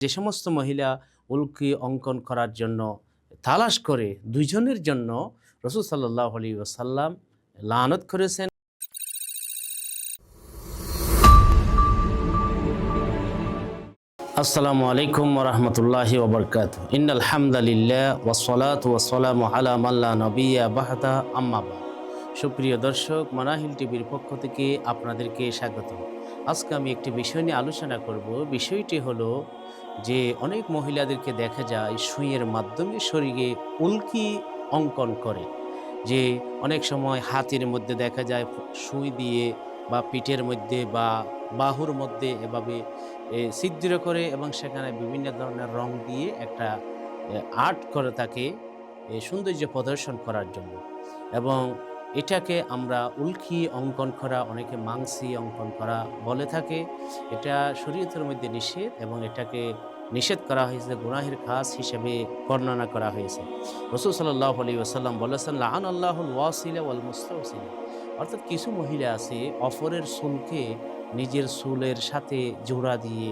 যে সমস্ত মহিলা উল্কি অঙ্কন করার জন্য তালাশ করে দুইজনের জন্য রসুল সাল্লাহ আলী ওসাল্লাম লানত করেছেন। আসসালামু আলাইকুম রহমতুল্লাহি ওবরকাত ইন আলহামদুলিল্লাহ ওসলাত ওসালাম আলা মাল্লা নবিয়া বাহাদা আম্মাবা সুপ্রিয় দর্শক, মানাহিল টিভির পক্ষ থেকে আপনাদেরকে স্বাগত আজকে আমি একটি বিষয় নিয়ে আলোচনা করব। বিষয়টি হলো যে অনেক মহিলাদেরকে দেখা যায় সুইয়ের মাধ্যমে শরীরে উল্কি অঙ্কন করে। যে অনেক সময় হাতের মধ্যে দেখা যায় সুই দিয়ে বা পিঠের মধ্যে বা বাহুর মধ্যে এভাবে ছিদ্র করে এবং সেখানে বিভিন্ন ধরনের রং দিয়ে একটা আর্ট করে এ, সৌন্দর্য প্রদর্শন করার জন্য। এবং এটাকে আমরা উল্কি অঙ্কন করা, অনেকে মাংসি অঙ্কন করা বলে থাকে। এটা শরীয়তের মধ্যে নিষেধ এবং এটাকে নিষেধ করা হয়েছে, গুনাহের কাজ হিসেবে বর্ণনা করা হয়েছে। রসুল সাল্লাহ আলী ওসাল্লাম বলেছেন লাহান আল্লাহুল ওয়াসিলা ওয়াল মুস্তাউসিলা অর্থাৎ কিছু মহিলা আছে, অপরের চুলকে নিজের চুলের সাথে জোড়া দিয়ে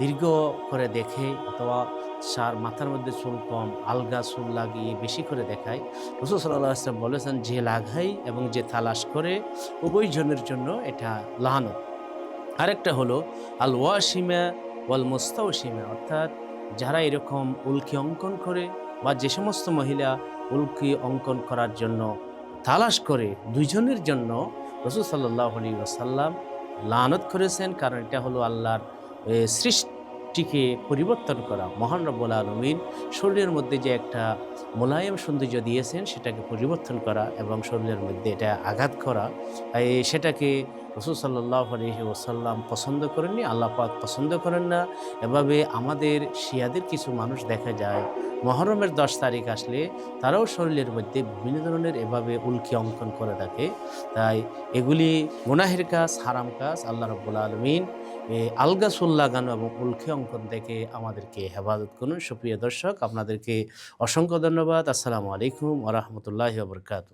দীর্ঘ করে দেখে অথবা সার মাথার মধ্যে চুল কম আলগা চুল লাগিয়ে বেশি করে দেখায়। রসুল সাল্লাহ আসলাম বলেছেন যে লাগাই এবং যে তালাশ করে উভয়জনের জন্য এটা লাহানত। আরেকটা হলো আল ওয়াসিমা ওয়াল মুস্তাওসিমা অর্থাৎ যারা এরকম উল্কি অঙ্কন করে বা যে সমস্ত মহিলা উল্কি অঙ্কন করার জন্য তালাশ করে দুইজনের জন্য রসুল সাল্লাহ আলী ওসাল্লাম লানত করেছেন। কারণ এটা হলো আল্লাহর এ, সৃষ্টিকে পরিবর্তন করা। মহান রব্বুল আলমিন শরীরের মধ্যে যে একটা মোলায়েম সৌন্দর্য দিয়েছেন, সেটাকে পরিবর্তন করা এবং শরীরের মধ্যে এটা আঘাত করা সেটাকে রসুল সাল্লাহ আলহি ওসাল্লাম পছন্দ করেননি, আল্লাহ পাক পছন্দ করেন না। এভাবে আমাদের শিয়াদের কিছু মানুষ দেখা যায়, মহরমের দশ তারিখ আসলে তারাও শরীরের মধ্যে বিভিন্ন ধরনের এভাবে উল্কি অঙ্কন করে থাকে। তাই এগুলি গুনাহের কাজ, হারাম কাজ, আল্লাহ রব্বুল আলমিন আলগা সুল লাগানো এবং উল্কি অঙ্কন থেকে আমাদেরকে হেফাজত করুন। সুপ্রিয় দর্শক, আপনাদেরকে অসংখ্য ধন্যবাদ। আসসালামু আলাইকুম ওরহমতুল্লাহ বরকাত